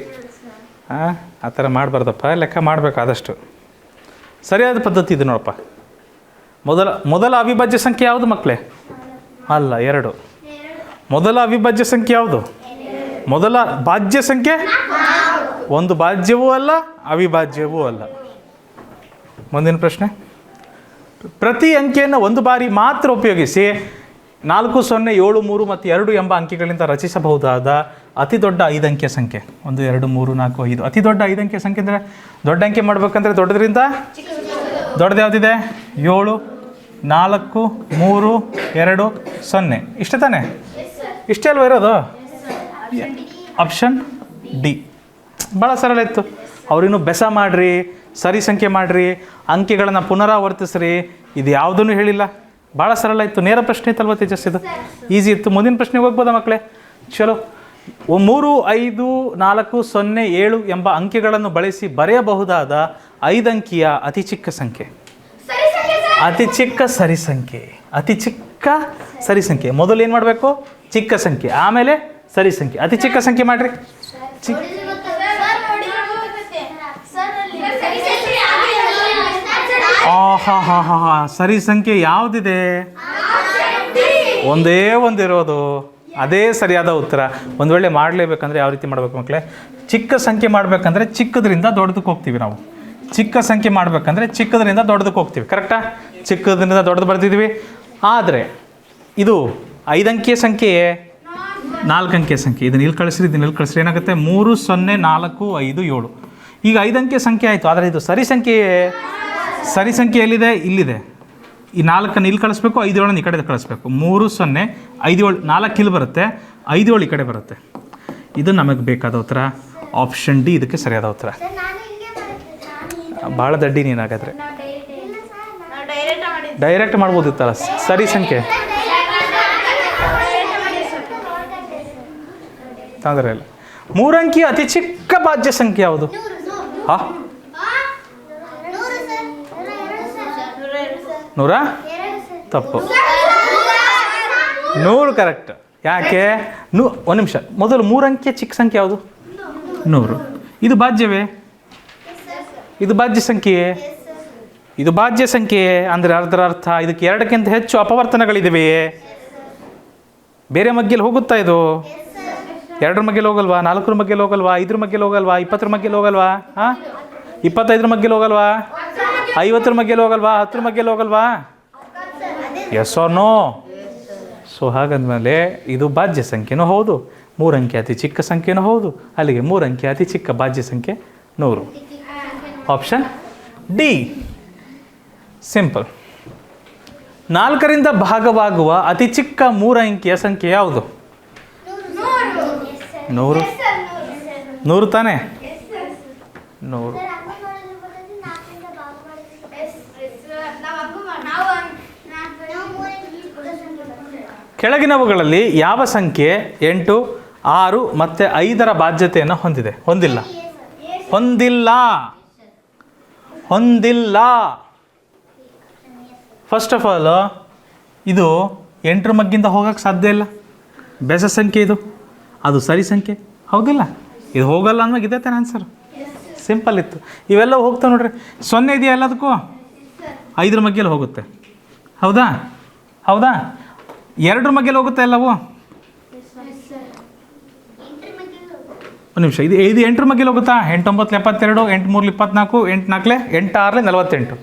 ಹಾಂ ಆ ಥರ ಮಾಡಬಾರ್ದಪ್ಪ. ಲೆಕ್ಕ ಮಾಡಬೇಕು ಆದಷ್ಟು. ಸರಿಯಾದ ಪದ್ಧತಿ ಇದು ನೋಡಪ್ಪ. ಮೊದಲ ಮೊದಲ ಅವಿಭಾಜ್ಯ ಸಂಖ್ಯೆ ಯಾವುದು ಮಕ್ಕಳೇ ಅಲ್ಲ, ಎರಡು. ಮೊದಲ ಅವಿಭಾಜ್ಯ ಸಂಖ್ಯೆ ಯಾವುದು? ಮೊದಲ ಭಾಜ್ಯ ಸಂಖ್ಯೆ? ಒಂದು ಭಾಜ್ಯವೂ ಅಲ್ಲ, ಅವಿಭಾಜ್ಯವೂ ಅಲ್ಲ. ಮುಂದಿನ ಪ್ರಶ್ನೆ. ಪ್ರತಿ ಅಂಕಿಯನ್ನು ಒಂದು ಬಾರಿ ಮಾತ್ರ ಉಪಯೋಗಿಸಿ ನಾಲ್ಕು ಸೊನ್ನೆ ಏಳು ಮೂರು ಮತ್ತು ಎರಡು ಎಂಬ ಅಂಕಿಗಳಿಂದ ರಚಿಸಬಹುದಾದ ಅತಿ ದೊಡ್ಡ ಐದು ಅಂಕಿಯ ಸಂಖ್ಯೆ. ಒಂದು ಎರಡು ಮೂರು ನಾಲ್ಕು ಐದು. ಅತಿ ದೊಡ್ಡ ಐದು ಅಂಕಿಯ ಸಂಖ್ಯೆ ಅಂದರೆ ದೊಡ್ಡ ಅಂಕೆ ಮಾಡಬೇಕಂದ್ರೆ ದೊಡ್ಡದ್ರಿಂದ? ದೊಡ್ಡದು ಯಾವುದಿದೆ? ಏಳು ನಾಲ್ಕು ಮೂರು ಎರಡು ಸೊನ್ನೆ. ಇಷ್ಟೇ ತಾನೇ? ಇಷ್ಟೇ ಅಲ್ವ ಇರೋದು? ಆಪ್ಷನ್ ಡಿ ಭಾಳ ಸರಳ ಇತ್ತು. ಅವ್ರಿನ್ನೂ ಬೆಸ ಮಾಡಿರಿ. ಸರಿ ಸಂಖ್ಯೆ ಮಾಡಿರಿ ಅಂಕಿಗಳನ್ನು ಪುನರಾವರ್ತಿಸ್ರಿ ಇದು ಯಾವುದನ್ನು ಹೇಳಿಲ್ಲ? ಭಾಳ ಸರಳ ಇತ್ತು ನೇರ ಪ್ರಶ್ನೆ ಇತ್ತಲ್ವ ತೇಜಸ್ ಇದು ಈಸಿ ಇತ್ತು ಮುಂದಿನ ಪ್ರಶ್ನೆಗೆ ಹೋಗ್ಬೋದಾ ಮಕ್ಕಳೇ? ಚಲೋ. ಮೂರು ಐದು ನಾಲ್ಕು ಸೊನ್ನೆ ಏಳು ಎಂಬ ಅಂಕಿಗಳನ್ನು ಬಳಸಿ ಬರೆಯಬಹುದಾದ ಐದಂಕಿಯ ಅತಿ ಚಿಕ್ಕ ಸಂಖ್ಯೆ. ಅತಿ ಚಿಕ್ಕ ಸರಿ ಸಂಖ್ಯೆ. ಅತಿ ಚಿಕ್ಕ ಸರಿ ಸಂಖ್ಯೆ. ಮೊದಲು ಏನು ಮಾಡಬೇಕು? ಚಿಕ್ಕ ಸಂಖ್ಯೆ. ಆಮೇಲೆ ಸರಿ ಸಂಖ್ಯೆ. ಅತಿ ಚಿಕ್ಕ ಸಂಖ್ಯೆ ಮಾಡಿರಿ. ಚಿಕ್ಕ ಹಾ ಹಾ ಹಾ ಹಾ. ಸರಿ ಸಂಖ್ಯೆ ಯಾವುದಿದೆ? ಒಂದೇ ಒಂದಿರೋದು. ಅದೇ ಸರಿಯಾದ ಉತ್ತರ. ಒಂದು ವೇಳೆ ಮಾಡಲೇಬೇಕಂದ್ರೆ ಯಾವ ರೀತಿ ಮಾಡಬೇಕು ಮಕ್ಕಳೇ ಚಿಕ್ಕ ಸಂಖ್ಯೆ ಮಾಡಬೇಕಂದ್ರೆ ಚಿಕ್ಕದ್ರಿಂದ ದೊಡ್ಡದಕ್ಕೆ ಹೋಗ್ತೀವಿ ನಾವು. ಚಿಕ್ಕ ಸಂಖ್ಯೆ ಮಾಡಬೇಕಂದ್ರೆ ಚಿಕ್ಕದ್ರಿಂದ ದೊಡ್ಡದಕ್ಕೆ ಹೋಗ್ತೀವಿ. ಕರೆಕ್ಟಾ? ಚಿಕ್ಕದ್ರಿಂದ ದೊಡ್ಡದು ಬರ್ತಿದ್ವಿ ಆದರೆ ಇದು ಐದಂಕಿಯ ಸಂಖ್ಯೆಯೇ ನಾಲ್ಕು ಅಂಕಿಯ ಸಂಖ್ಯೆ. ಇದನ್ನ ಇಲ್ಲಿ ಕಳಿಸ್ರಿ ಇದನ್ನ ಇಲ್ಲಿ ಕಳಿಸ್ರಿ. ಏನಾಗುತ್ತೆ? ಮೂರು, ಸೊನ್ನೆ, ನಾಲ್ಕು, ಐದು, ಏಳು. ಈಗ ಐದಂಕಿಯ ಸಂಖ್ಯೆ ಆಯಿತು. ಆದರೆ ಇದು ಸರಿ ಸಂಖ್ಯೆಯೇ? ಸರಿ ಸಂಖ್ಯೆ ಎಲ್ಲಿದೆ? ಇಲ್ಲಿದೆ. ಈ ನಾಲ್ಕನ್ನು ಇಲ್ಲಿ ಕಳಿಸ್ಬೇಕು ಐದು ಏಳನ್ನು ಈ ಕಡೆ ಕಳಿಸ್ಬೇಕು. ಮೂರು ಸೊನ್ನೆ ಐದು ಏಳು ನಾಲ್ಕು ಇಲ್ಲಿ ಬರುತ್ತೆ ಐದು ಏಳು ಈ ಕಡೆ ಬರುತ್ತೆ. ಇದು ನಮಗೆ ಬೇಕಾದ ಉತ್ತರ. ಆಪ್ಷನ್ ಡಿ ಇದಕ್ಕೆ ಸರಿಯಾದ ಉತ್ತರ. ಭಾಳ ದಡ್ಡಿ ನೀನಾಗಾದ್ರೆ ಡೈರೆಕ್ಟ್ ಮಾಡ್ಬೋದಿತ್ತಲ್ಲ? ಸರಿ ಸಂಖ್ಯೆ. ತೊಂದರೆ ಇಲ್ಲ. ಮೂರಂಕಿ ಅತಿ ಚಿಕ್ಕ ಭಾಜ್ಯ ಸಂಖ್ಯೆ ಯಾವುದು? ಹಾ ನೂರ? ತಪ್ಪು. ನೂರು ಕರೆಕ್ಟ್ ಯಾಕೆ? ನೂ, ಒಂದು ನಿಮಿಷ. ಮೊದಲು ಮೂರು ಅಂಕೆ ಚಿಕ್ಕ ಸಂಖ್ಯೆ ಯಾವುದು? ನೂರು. ಇದು ಭಾಜ್ಯವೇ ಇದು ಭಾಜ್ಯ ಸಂಖ್ಯೆಯೇ? ಇದು ಭಾಜ್ಯ ಸಂಖ್ಯೆಯೇ? ಅಂದರೆ ಅರ್ಧರ ಅರ್ಥ. ಇದಕ್ಕೆ ಎರಡಕ್ಕಿಂತ ಹೆಚ್ಚು ಅಪವರ್ತನಗಳಿದೆಯೇ ಬೇರೆ ಮಗ್ಗಿಲ್ ಹೋಗುತ್ತಾ ಇದು? ಎರಡರ ಮಗ್ಗೆಲಿ ಹೋಗಲ್ವಾ? ನಾಲ್ಕರ ಮಗ್ಗೆಲಿ ಹೋಗಲ್ವಾ? ಐದರ ಮಗ್ಗೆಲಿ ಹೋಗಲ್ವಾ? ಇಪ್ಪತ್ತರ ಮಗ್ಗೆಲಿ ಹೋಗಲ್ವಾ? ಹಾಂ? ಇಪ್ಪತ್ತೈದರ ಮಗ್ಗೆಲಿ ಹೋಗಲ್ವಾ? ಐವತ್ತರ ಮಗ್ಗೆಲಿ ಹೋಗಲ್ವಾ? ಹತ್ತರ ಮಗ್ಗೆಲಿ ಹೋಗಲ್ವಾ? ಎಸ್ ಆರ್ ನೋ ಸೊ ಹಾಗಂದಮೇಲೆ ಇದು ಭಾಜ್ಯ ಸಂಖ್ಯೆನೂ ಹೌದು. ಮೂರಂಕಿ ಅತಿ ಚಿಕ್ಕ ಸಂಖ್ಯೆನೂ ಹೌದು. ಅಲ್ಲಿಗೆ ಮೂರು ಅಂಕೆ ಅತಿ ಚಿಕ್ಕ ಭಾಜ್ಯ ಸಂಖ್ಯೆ ನೂರು. ಆಪ್ಷನ್ ಡಿ ಸಿಂಪಲ್ ನಾಲ್ಕರಿಂದ ಭಾಗವಾಗುವ ಅತಿ ಚಿಕ್ಕ ಮೂರು ಅಂಕಿಯ ಸಂಖ್ಯೆ ಯಾವುದು? ನೂರು. ನೂರು? ತಾನೇ? ನೂರು. ಕೆಳಗಿನವುಗಳಲ್ಲಿ ಯಾವ ಸಂಖ್ಯೆ ಎಂಟು, ಆರು ಮತ್ತು ಐದರ ಬಾಧ್ಯತೆಯನ್ನು ಹೊಂದಿದೆ? ಹೊಂದಿಲ್ಲ. ಹೊಂದಿಲ್ಲ. ಹೊಂದಿಲ್ಲ. ಫಸ್ಟ್ ಆಫ್ ಆಲ್ ಇದು ಎಂಟರ ಮಗ್ಗಿಂದ ಹೋಗೋಕ್ಕೆ ಸಾಧ್ಯ ಇಲ್ಲ. ಬೆಸ ಸಂಖ್ಯೆ ಇದು. ಅದು ಸರಿ ಸಂಖ್ಯೆ? ಹೌದಿಲ್ಲ. ಇದು ಹೋಗಲ್ಲ ಅನ್ನೋ ಇದೆ ತಾನೆ ಆನ್ಸರ್ ಸಿಂಪಲ್ ಇತ್ತು. ಇವೆಲ್ಲ ಹೋಗ್ತಾವೆ ನೋಡ್ರಿ. ಸೊನ್ನೆ ಇದೆಯಾ ಎಲ್ಲದಕ್ಕೂ? ಐದರ ಮಗ್ಗಿಯಲ್ಲಿ ಹೋಗುತ್ತೆ. ಹೌದಾ? ಹೌದಾ? ಎರಡರ ಮಗ್ಗೆಲಿ ಹೋಗುತ್ತೆ ಅಲ್ಲವು ಒಂದು ನಿಮಿಷ ಇದು ಇದು ಎಂಟರ ಮಗ್ಗೆಲಿ ಹೋಗುತ್ತಾ? ಎಂಟೊಂಬತ್ತು ಎಪ್ಪತ್ತೆರಡು ಎಂಟು ಮೂರು ಇಪ್ಪತ್ನಾಲ್ಕು ಎಂಟು ನಾಲ್ಕಲೆ ಎಂಟು ಆರಲೆ ನಲವತ್ತೆಂಟು.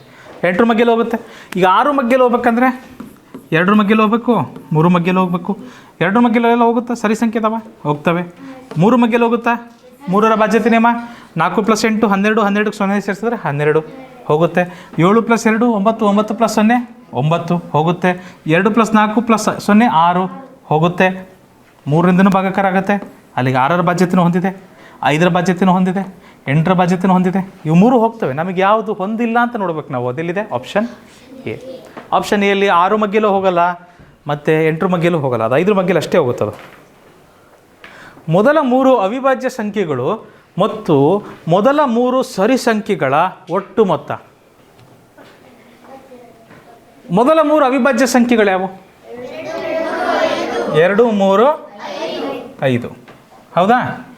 ಎಂಟರ ಮಗ್ಗೆಲಿ ಹೋಗುತ್ತೆ. ಈಗ ಆರು ಮಗ್ಗೆಲಿ ಹೋಗ್ಬೇಕಂದ್ರೆ ಎರಡರ ಮಗ್ಗೆಲಿ ಹೋಗ್ಬೇಕು ಮೂರು ಮಗ್ಗೆಲಿ ಹೋಗ್ಬೇಕು. ಎರಡರ ಮಗ್ಗೆಲ್ಲ ಎಲ್ಲ ಹೋಗುತ್ತಾ? ಸರಿ ಸಂಖ್ಯೆ ಅದಾವ ಹೋಗ್ತವೆ. ಮೂರು ಮಗ್ಗೆಲಿ ಹೋಗುತ್ತಾ? ಮೂರರ ಬಾಧ್ಯತೆ ನಿಯಮ? ನಾಲ್ಕು ಪ್ಲಸ್ ಎಂಟು ಹನ್ನೆರಡು ಹನ್ನೆರಡು ಸೊನ್ನೆ ಸೇರಿಸಿದ್ರೆ ಹನ್ನೆರಡು ಹೋಗುತ್ತೆ. ಏಳು ಪ್ಲಸ್ ಎರಡು ಒಂಬತ್ತು ಒಂಬತ್ತು ಪ್ಲಸ್ ಸೊನ್ನೆ ಒಂಬತ್ತು ಹೋಗುತ್ತೆ. ಎರಡು ಪ್ಲಸ್ ನಾಲ್ಕು ಪ್ಲಸ್ ಸೊನ್ನೆ ಆರು ಹೋಗುತ್ತೆ. ಮೂರರಿಂದನೂ ಭಾಗಕಾರ ಆಗುತ್ತೆ ಅಲ್ಲಿಗೆ ಆರರ ಬಾಧ್ಯತೆನೂ ಹೊಂದಿದೆ. ಐದರ ಬಾಧ್ಯತೆನೂ ಹೊಂದಿದೆ. ಎಂಟರ ಬಾಧ್ಯತೆನೂ ಹೊಂದಿದೆ. ಇವು ಮೂರು ಹೋಗ್ತವೆ. ನಮಗೆ ಯಾವುದು ಹೊಂದಿಲ್ಲ ಅಂತ ನೋಡ್ಬೇಕು ನಾವು. ಅದೆಲ್ಲಿದೆ? ಆಪ್ಷನ್ ಎ ಆಪ್ಷನ್ ಎಲ್ಲಿ ಆರು ಮಗ್ಗೆಲೂ ಹೋಗಲ್ಲ, ಮತ್ತು ಎಂಟರ ಮಗ್ಗೆಲೂ ಹೋಗಲ್ಲ. ಅದು ಐದರ ಮಗ್ಗಿಲು ಅಷ್ಟೇ ಹೋಗುತ್ತದೆ ಮೊದಲ ಮೂರು ಅವಿಭಾಜ್ಯ ಸಂಖ್ಯೆಗಳು ಮತ್ತು ಮೊದಲ ಮೂರು ಸರಿ ಸಂಖ್ಯೆಗಳ ಒಟ್ಟು ಮೊತ್ತ. ಮೊದಲ ಮೂರು ಅವಿಭಾಜ್ಯ ಸಂಖ್ಯೆಗಳು ಯಾವುವು? ಎರಡು, ಮೂರು, ಐದು. ಹೌದಾ?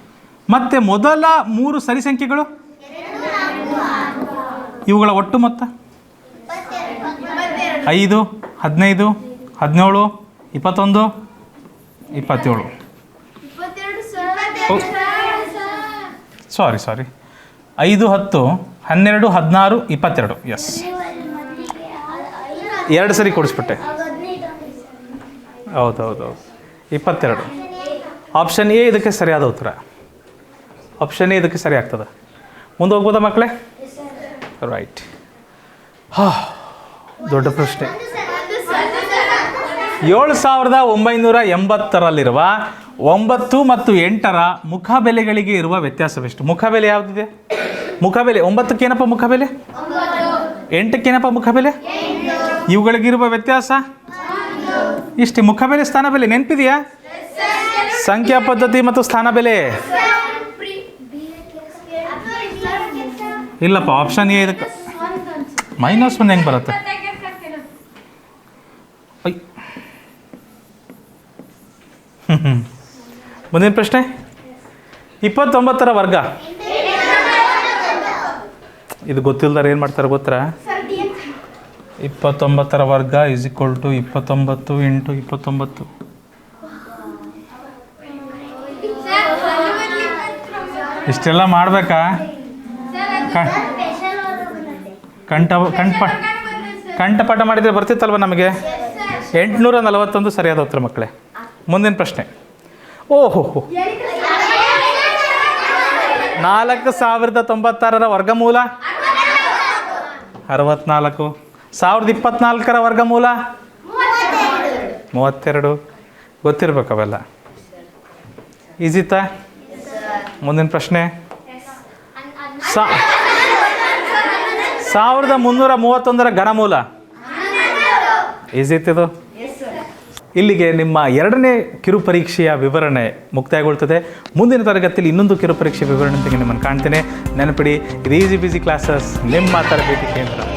ಮತ್ತೆ ಮೊದಲ ಮೂರು ಸರಿ ಸಂಖ್ಯೆಗಳು? ಇವುಗಳ ಒಟ್ಟು ಮೊತ್ತ? ಐದು, ಹದಿನೈದು, ಹದಿನೇಳು, ಇಪ್ಪತ್ತೊಂದು, ಇಪ್ಪತ್ತೇಳು. ಸಾರಿ ಸಾರಿ ಐದು, ಹತ್ತು, ಹನ್ನೆರಡು, ಹದಿನಾರು, ಇಪ್ಪತ್ತೆರಡು. ಎಸ್ ಎರಡು ಸರಿ ಕೊಡಿಸ್ಬಿಟ್ಟೆ. ಹೌದು ಹೌದು ಹೌದು. ಇಪ್ಪತ್ತೆರಡು. ಆಪ್ಷನ್ ಎ ಇದಕ್ಕೆ ಸರಿಯಾದ ಉತ್ತರ. ಆಪ್ಷನ್ ಎ ಇದಕ್ಕೆ ಸರಿ ಆಗ್ತದೆ. ಮುಂದೆ ಹೋಗ್ಬೋದಾ ಮಕ್ಕಳೇ? ರೈಟ್ ಹಾ, ದೊಡ್ಡ ಪ್ರಶ್ನೆ. ಏಳು ಸಾವಿರದ ಒಂಬೈನೂರ ಎಂಬತ್ತರಲ್ಲಿರುವ ಒಂಬತ್ತು ಮತ್ತು ಎಂಟರ ಮುಖಬೆಲೆಗಳಿಗೆ ಇರುವ ವ್ಯತ್ಯಾಸವೆಷ್ಟು? ಮುಖಬೆಲೆ ಯಾವುದಿದೆ? ಮುಖಬೆಲೆ, ಒಂಬತ್ತಕ್ಕೇನಪ್ಪ ಮುಖಬೆಲೆ? ಎಂಟಕ್ಕೇನಪ್ಪ ಮುಖಬೆಲೆ? ಇವುಗಳಿಗಿರುವ ವ್ಯತ್ಯಾಸ? ಇಷ್ಟೇ ಮುಖಬೆಲೆ ಸ್ಥಾನ ಬೆಲೆ, ನೆನಪಿದೆಯಾ? ಸಂಖ್ಯಾ ಪದ್ಧತಿ ಮತ್ತು ಸ್ಥಾನ ಬೆಲೆ. ಇಲ್ಲಪ್ಪ ಆಪ್ಷನ್ ಎ ಇದಕ್ಕೆ. ಮೈನಸ್ ಒಂದು ಹೆಂಗೆ ಬರುತ್ತೆ? ಹ್ಞೂ ಮುಂದಿನ ಪ್ರಶ್ನೆ. ಇಪ್ಪತ್ತೊಂಬತ್ತರ ವರ್ಗ. ಇದು ಗೊತ್ತಿಲ್ದಾರೆ ಏನು ಮಾಡ್ತಾರೆ ಗೊತ್ತಾ? ಇಪ್ಪತ್ತೊಂಬತ್ತರ ವರ್ಗ ಇಸ್ ಈಕ್ವಲ್ ಟು ಇಪ್ಪತ್ತೊಂಬತ್ತು ಇಂಟು ಇಪ್ಪತ್ತೊಂಬತ್ತು. ಇಷ್ಟೆಲ್ಲ ಮಾಡಬೇಕಾ? ಕಂಠ ಕಂಠಪ ಕಂಠಪಾಠ ಮಾಡಿದರೆ ಬರ್ತಿತ್ತಲ್ವ ನಮಗೆ? ಎಂಟುನೂರ ನಲವತ್ತೊಂದು ಸರಿಯಾದ ಉತ್ತರ ಮಕ್ಕಳೇ. ಮುಂದಿನ ಪ್ರಶ್ನೆ. ಓಹೋ ನಾಲ್ಕು ಸಾವಿರದ ತೊಂಬತ್ತಾರರ ವರ್ಗಮೂಲ? ಅರವತ್ನಾಲ್ಕು. ಸಾವಿರದ ಇಪ್ಪತ್ನಾಲ್ಕರ ವರ್ಗಮೂಲ? ಮೂವತ್ತೆರಡು. ಗೊತ್ತಿರ್ಬೇಕು ಅವೆಲ್ಲ ಈಜಿತಾ? ಮುಂದಿನ ಪ್ರಶ್ನೆ. ಸಾ ಸಾವಿರದ ಮುನ್ನೂರ ಮೂವತ್ತೊಂದರ ಘನಮೂಲ? ಈಜಿತ್ತಿದು ಇಲ್ಲಿಗೆ ನಿಮ್ಮ ಎರಡನೇ ಕಿರು ಪರೀಕ್ಷೆಯ ವಿವರಣೆ ಮುಕ್ತಾಯಗೊಳ್ತದೆ. ಮುಂದಿನ ತರಗತಿಯಲ್ಲಿ ಇನ್ನೊಂದು ಕಿರು ಪರೀಕ್ಷೆ ವಿವರಣೆಯೊಂದಿಗೆ ನಿಮ್ಮನ್ನು ಕಾಣ್ತೇನೆ. ನೆನಪಿಡಿ ಇದು ಈಸಿ ಬಿಸಿ ಕ್ಲಾಸಸ್ ನಿಮ್ಮ ತರಬೇತಿ ಕೇಂದ್ರ.